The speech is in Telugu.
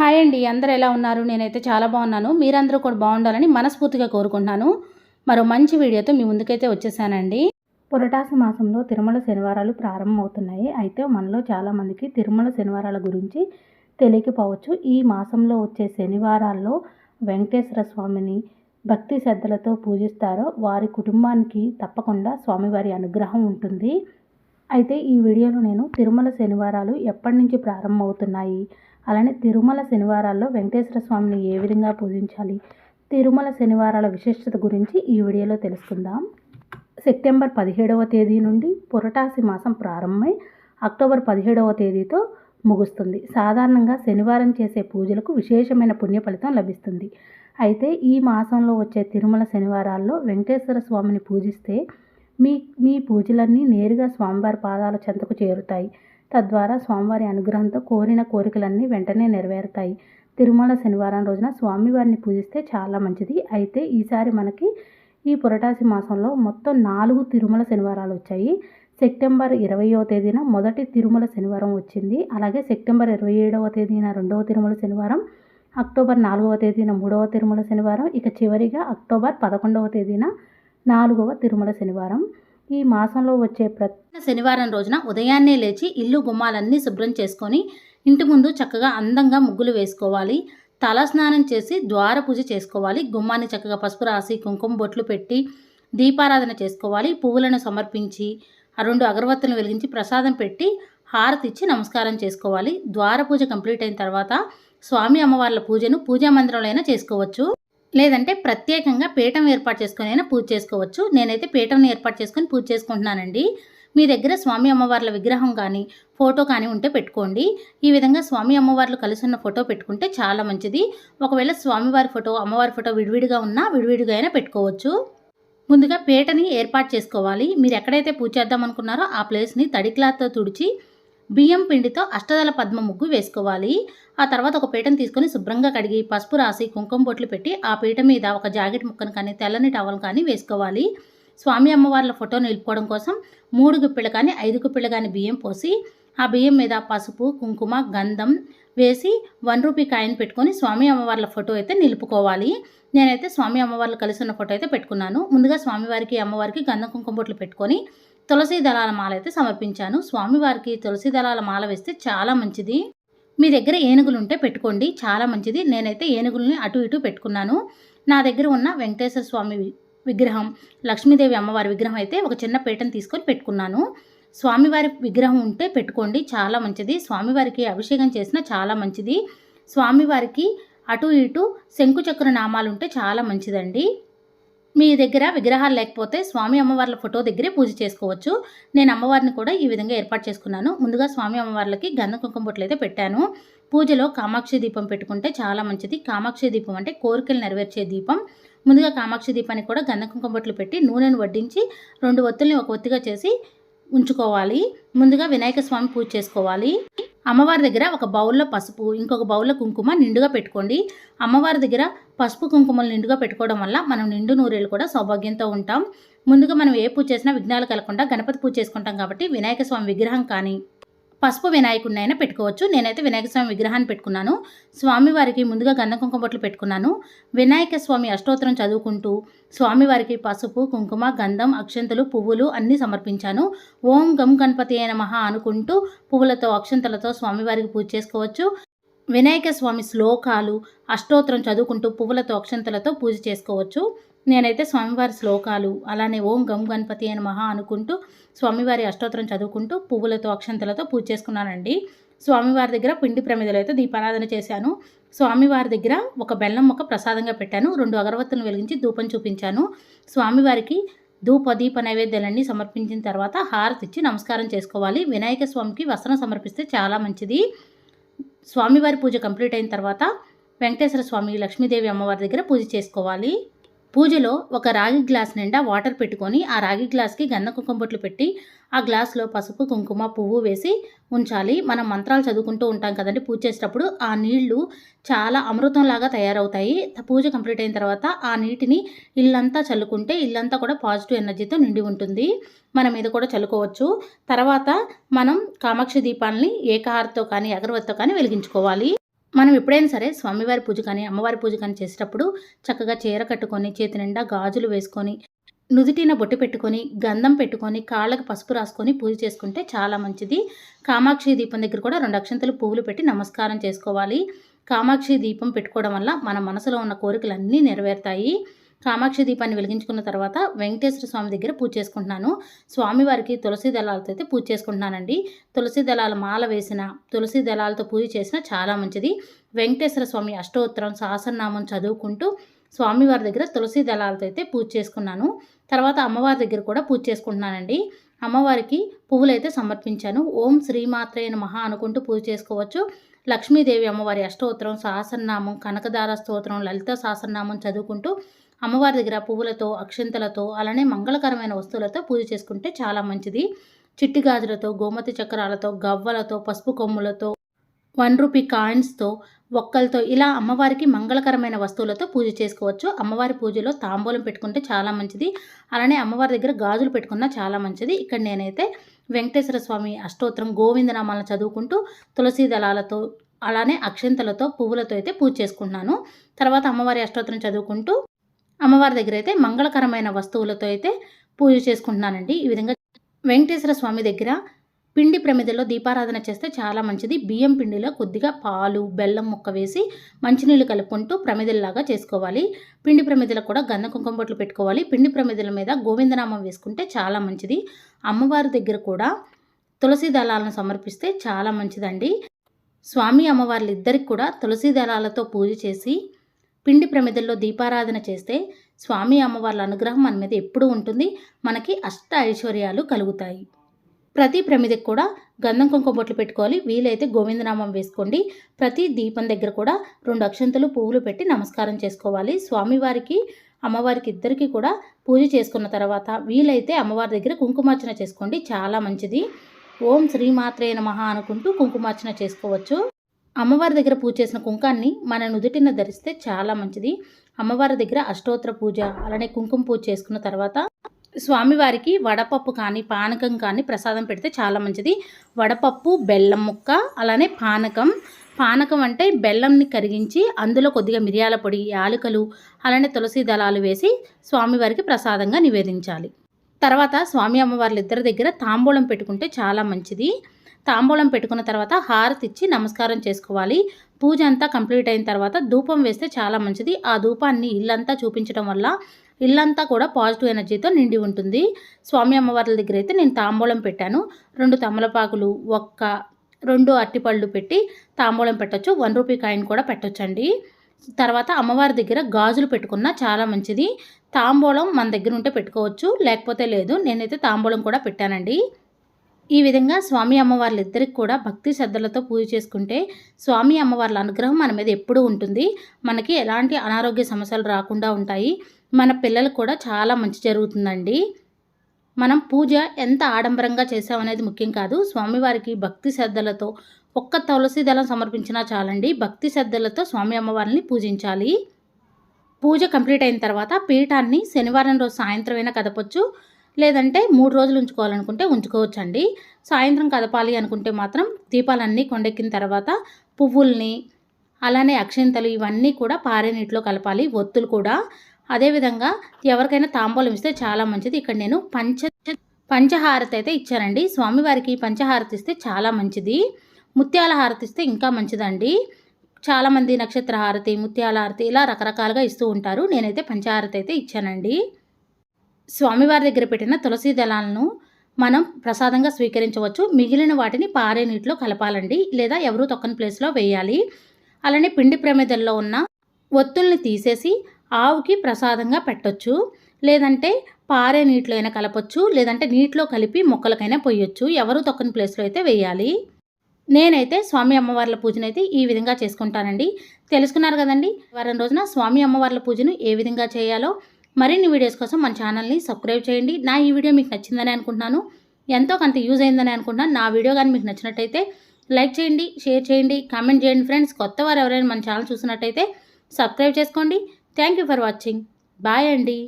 హాయ్ అండి అందరూ ఎలా ఉన్నారు? నేనైతే చాలా బాగున్నాను. మీరందరూ కూడా బాగుండాలని మనస్ఫూర్తిగా కోరుకుంటున్నాను. మరో మంచి వీడియోతో మీ ముందుకైతే వచ్చేసానండి. పురటాసి మాసంలో తిరుమల శనివారాలు ప్రారంభమవుతున్నాయి. అయితే మనలో చాలామందికి తిరుమల శనివారాల గురించి తెలియకపోవచ్చు. ఈ మాసంలో వచ్చే శనివారాల్లో వెంకటేశ్వర స్వామిని భక్తి శ్రద్ధలతో పూజిస్తారో. వారి కుటుంబానికి తప్పకుండా స్వామివారి అనుగ్రహం ఉంటుంది. అయితే ఈ వీడియోలో నేను తిరుమల శనివారాలు ఎప్పటి నుంచి ప్రారంభమవుతున్నాయి? అలానే తిరుమల శనివారాల్లో వెంకటేశ్వర స్వామిని ఏ విధంగా పూజించాలి? తిరుమల శనివారాల విశిష్టత గురించి ఈ వీడియోలో తెలుసుకుందాం. సెప్టెంబర్ పదిహేడవ తేదీ నుండి పురటాసి మాసం ప్రారంభమై అక్టోబర్ పదిహేడవ తేదీతో ముగుస్తుంది. సాధారణంగా శనివారం చేసే పూజలకు విశేషమైన పుణ్య ఫలితం లభిస్తుంది. అయితే ఈ మాసంలో వచ్చే తిరుమల శనివారాల్లో వెంకటేశ్వర స్వామిని పూజిస్తే మీ మీ పూజలన్నీ నేరుగా స్వామివారి పాదాల చెంతకు చేరుతాయి. తద్వారా స్వామివారి అనుగ్రహంతో కోరిన కోరికలన్నీ వెంటనే నెరవేరుతాయి. తిరుమల శనివారం రోజున స్వామివారిని పూజిస్తే చాలా మంచిది. అయితే ఈసారి మనకి ఈ పురటాసి మాసంలో మొత్తం నాలుగు తిరుమల శనివారాలు వచ్చాయి. సెప్టెంబర్ ఇరవయో తేదీన మొదటి తిరుమల శనివారం వచ్చింది. అలాగే సెప్టెంబర్ ఇరవై ఏడవ తేదీన రెండవ తిరుమల శనివారం అక్టోబర్ నాలుగవ తేదీన మూడవ తిరుమల శనివారం ఇక చివరిగా అక్టోబర్ పదకొండవ తేదీన నాలుగవ తిరుమల శనివారం. ఈ మాసంలో వచ్చే ప్రతి శనివారం రోజున ఉదయాన్నే లేచి ఇల్లు గుమ్మాలన్నీ శుభ్రం చేసుకొని ఇంటి ముందు చక్కగా అందంగా ముగ్గులు వేసుకోవాలి. తల స్నానం చేసి ద్వార పూజ చేసుకోవాలి. గుమ్మాన్ని చక్కగా పసుపు రాసి కుంకుమ బొట్లు పెట్టి దీపారాధన చేసుకోవాలి. పువ్వులను సమర్పించి ఆ రెండు అగరవత్తులను వెలిగించి ప్రసాదం పెట్టి హారతి ఇచ్చి నమస్కారం చేసుకోవాలి. ద్వార పూజ కంప్లీట్ అయిన తర్వాత స్వామి అమ్మవార్ల పూజను పూజా మందిరంలో అయినా చేసుకోవచ్చు. లేదంటే ప్రత్యేకంగా పీఠం ఏర్పాటు చేసుకుని అయినా పూజ చేసుకోవచ్చు. నేనైతే పీఠంని ఏర్పాటు చేసుకొని పూజ చేసుకుంటున్నానండి. మీ దగ్గర స్వామి అమ్మవార్ల విగ్రహం కానీ ఫోటో కానీ ఉంటే పెట్టుకోండి. ఈ విధంగా స్వామి అమ్మవార్లు కలిసి ఉన్న ఫోటో పెట్టుకుంటే చాలా మంచిది. ఒకవేళ స్వామివారి ఫోటో అమ్మవారి ఫోటో విడివిడిగా ఉన్నా విడివిడిగా అయినా పెట్టుకోవచ్చు. ముందుగా పీటని ఏర్పాటు చేసుకోవాలి. మీరు ఎక్కడైతే పూజ చేద్దాం అనుకున్నారో ఆ ప్లేస్ని తడి క్లాత్తో తుడిచి బియ్యం పిండితో అష్టదల పద్మ ముగ్గు వేసుకోవాలి. ఆ తర్వాత ఒక పీటను తీసుకొని శుభ్రంగా కడిగి పసుపు రాసి కుంకుమ బొట్లు పెట్టి ఆ పీట మీద ఒక జాకెట్ ముక్కను కానీ తెల్లని టవల్ కానీ వేసుకోవాలి. స్వామి అమ్మవార్ల ఫోటో నిలుపుకోవడం కోసం మూడు గుప్పిళ్ళు కానీ ఐదు గుప్పిళ్ళు కానీ బియ్యం పోసి ఆ బియ్యం మీద పసుపు కుంకుమ గంధం వేసి వన్ రూపీ కాయిన్ పెట్టుకొని స్వామి అమ్మవార్ల ఫోటో అయితే నిలుపుకోవాలి. నేనైతే స్వామి అమ్మవార్లు కలిసి ఉన్న ఫోటో అయితే పెట్టుకున్నాను. ముందుగా స్వామివారికి అమ్మవారికి గంధం కుంకుమ బొట్లు పెట్టుకొని తులసి దళాల మాల అయితే సమర్పించాను. స్వామివారికి తులసి దళాల మాల వేస్తే చాలా మంచిది. మీ దగ్గర ఏనుగులు ఉంటే పెట్టుకోండి. చాలా మంచిది. నేనైతే ఏనుగుల్ని అటు ఇటు పెట్టుకున్నాను. నా దగ్గర ఉన్న వెంకటేశ్వర స్వామి విగ్రహం లక్ష్మీదేవి అమ్మవారి విగ్రహం అయితే ఒక చిన్న పీటను తీసుకొని పెట్టుకున్నాను. స్వామివారి విగ్రహం ఉంటే పెట్టుకోండి. చాలా మంచిది. స్వామివారికి అభిషేకం చేసిన చాలా మంచిది. స్వామివారికి అటు ఇటు శంకుచక్ర నామాలు ఉంటే చాలా మంచిదండి. మీ దగ్గర విగ్రహాలు లేకపోతే స్వామి అమ్మవార్ల ఫోటో దగ్గరే పూజ చేసుకోవచ్చు. నేను అమ్మవారిని కూడా ఈ విధంగా ఏర్పాటు చేసుకున్నాను. ముందుగా స్వామి అమ్మవార్లకి గంధ కుంకుమ బొట్లు అయితే పెట్టాను. పూజలో కామాక్షి దీపం పెట్టుకుంటే చాలా మంచిది. కామాక్షి దీపం అంటే కోరికలు నెరవేర్చే దీపం. ముందుగా కామాక్షి దీపానికి కూడా గంధ కుంకుమ బొట్లు పెట్టి నూనెను వడ్డించి రెండు ఒత్తుల్ని ఒక ఒత్తిగా చేసి ఉంచుకోవాలి. ముందుగా వినాయక స్వామి పూజ చేసుకోవాలి. అమ్మవారి దగ్గర ఒక బౌల్లో పసుపు ఇంకొక బౌల్లో కుంకుమ నిండుగా పెట్టుకోండి. అమ్మవారి దగ్గర పసుపు కుంకుమలు నిండుగా పెట్టుకోవడం వల్ల మనం నిండు నూరేళ్ళు కూడా సౌభాగ్యంతో ఉంటాం. ముందుగా మనం ఏ పూజ చేసినా విఘ్నాలు కలగకుండా గణపతి పూజ చేసుకుంటాం కాబట్టి వినాయక స్వామి విగ్రహం కానీ పసుపు వినాయకుడిని అయినా పెట్టుకోవచ్చు. నేనైతే వినాయక స్వామి విగ్రహాన్ని పెట్టుకున్నాను. స్వామివారికి ముందుగా గంధ కుంకుమ బొట్లు పెట్టుకున్నాను. వినాయక స్వామి అష్టోత్తరం చదువుకుంటూ స్వామివారికి పసుపు కుంకుమ గంధం అక్షంతలు పువ్వులు అన్నీ సమర్పించాను. ఓం గం గణపతి అయిన మహా అనుకుంటూ పువ్వులతో అక్షంతలతో స్వామివారికి పూజ చేసుకోవచ్చు. వినాయక స్వామి శ్లోకాలు అష్టోత్తరం చదువుకుంటూ పువ్వులతో అక్షంతలతో పూజ చేసుకోవచ్చు. నేనైతే స్వామివారి శ్లోకాలు అలానే ఓం గం గణపతి అని మహా అనుకుంటూ స్వామివారి అష్టోత్తరం చదువుకుంటూ పువ్వులతో అక్షంతలతో పూజ చేసుకున్నానండి. స్వామివారి దగ్గర పిండి ప్రమిదలైతే దీపారాధన చేశాను. స్వామివారి దగ్గర ఒక బెల్లం మొక్క ప్రసాదంగా పెట్టాను. రెండు అగరవత్తులను వెలిగించి ధూపం చూపించాను. స్వామివారికి ధూప దీప నైవేద్యాలన్నీ సమర్పించిన తర్వాత హారతి ఇచ్చి నమస్కారం చేసుకోవాలి. వినాయక స్వామికి వస్త్రం సమర్పిస్తే చాలా మంచిది. స్వామివారి పూజ కంప్లీట్ అయిన తర్వాత వెంకటేశ్వర స్వామి లక్ష్మీదేవి అమ్మవారి దగ్గర పూజ చేసుకోవాలి. పూజలో ఒక రాగి గ్లాస్ నిండా వాటర్ పెట్టుకొని ఆ రాగి గ్లాస్కి గంధ కుంకుమబొట్లు పెట్టి ఆ గ్లాస్లో పసుపు కుంకుమ పువ్వు వేసి ఉంచాలి. మనం మంత్రాలు చదువుకుంటూ ఉంటాం కదండి. పూజ చేసేటప్పుడు ఆ నీళ్ళు చాలా అమృతంలాగా తయారవుతాయి. పూజ కంప్లీట్ అయిన తర్వాత ఆ నీటిని ఇల్లంతా చల్లుకుంటే ఇల్లంతా కూడా పాజిటివ్ ఎనర్జీతో నిండి ఉంటుంది. మన మీద కూడా చల్లుకోవచ్చు. తర్వాత మనం కామాక్షి దీపాలని ఏకహారతో కానీ అగరవత్తితో కానీ వెలిగించుకోవాలి. మనం ఎప్పుడైనా సరే స్వామివారి పూజ కానీ అమ్మవారి పూజ కానీ చేసేటప్పుడు చక్కగా చీర కట్టుకొని చేతి నిండా గాజులు వేసుకొని నుదుటిన బొట్టు పెట్టుకొని గంధం పెట్టుకొని కాళ్ళకు పసుపు రాసుకొని పూజ చేసుకుంటే చాలా మంచిది. కామాక్షి దీపం దగ్గర కూడా రెండు అక్షంతలు పువ్వులు పెట్టి నమస్కారం చేసుకోవాలి. కామాక్షి దీపం పెట్టుకోవడం వల్ల మన మనసులో ఉన్న కోరికలన్నీ నెరవేరుతాయి. కామాక్షి దీపాన్ని వెలిగించుకున్న తర్వాత వెంకటేశ్వర స్వామి దగ్గర పూజ చేసుకుంటున్నాను. స్వామివారికి తులసి దళాలతో అయితే పూజ చేసుకుంటున్నానండి. తులసి దళాల మాల వేసిన తులసి దళాలతో పూజ చేసిన చాలా మంచిది. వెంకటేశ్వర స్వామి అష్టోత్తరం సహస్రనామం చదువుకుంటూ స్వామివారి దగ్గర తులసి దళాలతో అయితే పూజ చేసుకున్నాను. తర్వాత అమ్మవారి దగ్గర కూడా పూజ చేసుకుంటున్నానండి. అమ్మవారికి పువ్వులు అయితే సమర్పించాను. ఓం శ్రీమాత్రే మహా అనుకుంటూ పూజ చేసుకోవచ్చు. లక్ష్మీదేవి అమ్మవారి అష్టోత్తరం సహస్రనామం కనకదార స్తోత్రం లలిత సహస్రనామం చదువుకుంటూ అమ్మవారి దగ్గర పువ్వులతో అక్షంతలతో అలానే మంగళకరమైన వస్తువులతో పూజ చేసుకుంటే చాలా మంచిది. చిట్టి గాజులతో గోమతి చక్రాలతో గవ్వలతో పసుపు కొమ్ములతో వన్ రూపీ కాయిన్స్తో ఒక్కలతో ఇలా అమ్మవారికి మంగళకరమైన వస్తువులతో పూజ చేసుకోవచ్చు. అమ్మవారి పూజలో తాంబూలం పెట్టుకుంటే చాలా మంచిది. అలానే అమ్మవారి దగ్గర గాజులు పెట్టుకున్నా చాలా మంచిది. ఇక్కడ నేనైతే వెంకటేశ్వర స్వామి అష్టోత్తరం గోవిందనామాలను చదువుకుంటూ తులసి దళాలతో అలానే అక్షంతలతో పువ్వులతో అయితే పూజ చేసుకుంటున్నాను. తర్వాత అమ్మవారి అష్టోత్తరం చదువుకుంటూ అమ్మవారి దగ్గర అయితే మంగళకరమైన వస్తువులతో అయితే పూజ చేసుకుంటున్నానండి. ఈ విధంగా వెంకటేశ్వర స్వామి దగ్గర పిండి ప్రమిదలో దీపారాధన చేస్తే చాలా మంచిది. బియ్యం పిండిలో కొద్దిగా పాలు బెల్లం ముక్క వేసి మంచినీళ్ళు కలుపుకుంటూ ప్రమిదల్లాగా చేసుకోవాలి. పిండి ప్రమిదలకు కూడా గంధ కుంకుమ బొట్లు పెట్టుకోవాలి. పిండి ప్రమిదల మీద గోవిందనామం వేసుకుంటే చాలా మంచిది. అమ్మవారి దగ్గర కూడా తులసి దళాలను సమర్పిస్తే చాలా మంచిదండి. స్వామి అమ్మవార్లు ఇద్దరికి కూడా తులసి దళాలతో పూజ చేసి పిండి ప్రమిదల్లో దీపారాధన చేస్తే స్వామి అమ్మవార్ల అనుగ్రహం మన మీద ఎప్పుడూ ఉంటుంది. మనకి అష్ట ఐశ్వర్యాలు కలుగుతాయి. ప్రతి ప్రమిదకి కూడా గంధం కుంకుమ బొట్లు పెట్టుకోవాలి. వీలైతే గోవిందనామం వేసుకోండి. ప్రతి దీపం దగ్గర కూడా రెండు అక్షంతలు పువ్వులు పెట్టి నమస్కారం చేసుకోవాలి. స్వామివారికి అమ్మవారికి ఇద్దరికి కూడా పూజ చేసుకున్న తర్వాత వీలైతే అమ్మవారి దగ్గర కుంకుమార్చన చేసుకోండి. చాలా మంచిది. ఓం శ్రీమాత్రేన మహా అనుకుంటూ కుంకుమార్చన చేసుకోవచ్చు. అమ్మవారి దగ్గర పూజ చేసిన కుంకాన్ని మన నుదుటిన ధరిస్తే చాలా మంచిది. అమ్మవారి దగ్గర అష్టోత్తర పూజ అలానే కుంకుమ పూజ చేసుకున్న తర్వాత స్వామివారికి వడపప్పు కానీ పానకం కానీ ప్రసాదం పెడితే చాలా మంచిది. వడపప్పు బెల్లం ముక్క అలానే పానకం. పానకం అంటే బెల్లంని కరిగించి అందులో కొద్దిగా మిరియాల పొడి యాలకులు అలానే తులసి దళాలు వేసి స్వామివారికి ప్రసాదంగా నివేదించాలి. తర్వాత స్వామి అమ్మవార్ల ఇద్దరి దగ్గర తాంబూలం పెట్టుకుంటే చాలా మంచిది. తాంబూలం పెట్టుకున్న తర్వాత హారతి ఇచ్చి నమస్కారం చేసుకోవాలి. పూజ అంతా కంప్లీట్ అయిన తర్వాత ధూపం వేస్తే చాలా మంచిది. ఆ ధూపాన్ని ఇల్లంతా చూపించడం వల్ల ఇల్లంతా కూడా పాజిటివ్ ఎనర్జీతో నిండి ఉంటుంది. స్వామి అమ్మవార్ల దగ్గర అయితే నేను తాంబూలం పెట్టాను. రెండు తమలపాకులు ఒక్క రెండు అట్టిపళ్ళు పెట్టి తాంబూలం పెట్టచ్చు. వన్ రూపీ కాయిన్ కూడా పెట్టొచ్చండి. తర్వాత అమ్మవారి దగ్గర గాజులు పెట్టుకున్న చాలా మంచిది. తాంబూలం మన దగ్గర ఉంటే పెట్టుకోవచ్చు. లేకపోతే లేదు. నేనైతే తాంబూలం కూడా పెట్టానండి. ఈ విధంగా స్వామి అమ్మవార్లు ఇద్దరికి కూడా భక్తి శ్రద్ధలతో పూజ చేసుకుంటే స్వామి అమ్మవార్ల అనుగ్రహం మన మీద ఎప్పుడూ ఉంటుంది. మనకి ఎలాంటి అనారోగ్య సమస్యలు రాకుండా ఉంటాయి. మన పిల్లలకు కూడా చాలా మంచి జరుగుతుందండి. మనం పూజ ఎంత ఆడంబరంగా చేసామనేది ముఖ్యం కాదు. స్వామివారికి భక్తి శ్రద్ధలతో ఒక్క తులసి దళం సమర్పించినా చాలండి. భక్తి శ్రద్ధలతో స్వామి అమ్మవారిని పూజించాలి. పూజ కంప్లీట్ అయిన తర్వాత పీఠాన్ని శనివారం రోజు సాయంత్రం అయినా కదపొచ్చు. లేదంటే మూడు రోజులు ఉంచుకోవాలనుకుంటే ఉంచుకోవచ్చండి. సాయంత్రం కదపాలి అనుకుంటే మాత్రం దీపాలన్నీ కొండెక్కిన తర్వాత పువ్వుల్ని అలానే అక్షింతలు ఇవన్నీ కూడా పారే నీటిలో కలపాలి ఒత్తులు కూడా. అదేవిధంగా ఎవరికైనా తాంబూలం ఇస్తే చాలా మంచిది. ఇక్కడ నేను పంచ పంచహారతి అయితే ఇచ్చానండి. స్వామివారికి పంచహారతి ఇస్తే చాలా మంచిది. ముత్యాల హారతి ఇస్తే ఇంకా మంచిదండి. చాలామంది నక్షత్ర హారతి ముత్యాల హారతి ఇలా రకరకాలుగా ఇస్తూ ఉంటారు. నేనైతే పంచహారతి అయితే ఇచ్చానండి. స్వామివారి దగ్గర పెట్టిన తులసి దళాలను మనం ప్రసాదంగా స్వీకరించవచ్చు. మిగిలిన వాటిని పారే నీటిలో కలపాలండి. లేదా ఎవరు తొక్కని ప్లేస్లో వేయాలి. అలానే పిండి ప్రమేదల్లో ఉన్న ఒత్తుల్ని తీసేసి ఆవుకి ప్రసాదంగా పెట్టొచ్చు. లేదంటే పారే నీటిలో అయినా కలపచ్చు. లేదంటే నీటిలో కలిపి మొక్కలకైనా పోయొచ్చు ఎవరు తొక్కని ప్లేస్లో అయితే వేయాలి. నేనైతే స్వామి అమ్మవార్ల పూజనైతే ఈ విధంగా చేసుకుంటానండి. తెలుసుకున్నారు కదండి? వారం రోజున స్వామి అమ్మవార్ల పూజను ఏ విధంగా చేయాలో మరిన్ని వీడియోస్ కోసం మన ఛానల్ని సబ్స్క్రైబ్ చేయండి. నా ఈ వీడియో మీకు నచ్చిందని అనుకుంటున్నాను. ఎంతో కొంత యూజ్ అయిందని అనుకుంటున్నాను. నా వీడియో కానీ మీకు నచ్చినట్టయితే లైక్ చేయండి షేర్ చేయండి కామెంట్ చేయండి ఫ్రెండ్స్ కొత్త వారు ఎవరైనా మన ఛానల్ చూసినట్టయితే సబ్స్క్రైబ్ చేసుకోండి. Thank you for watching bye అండి.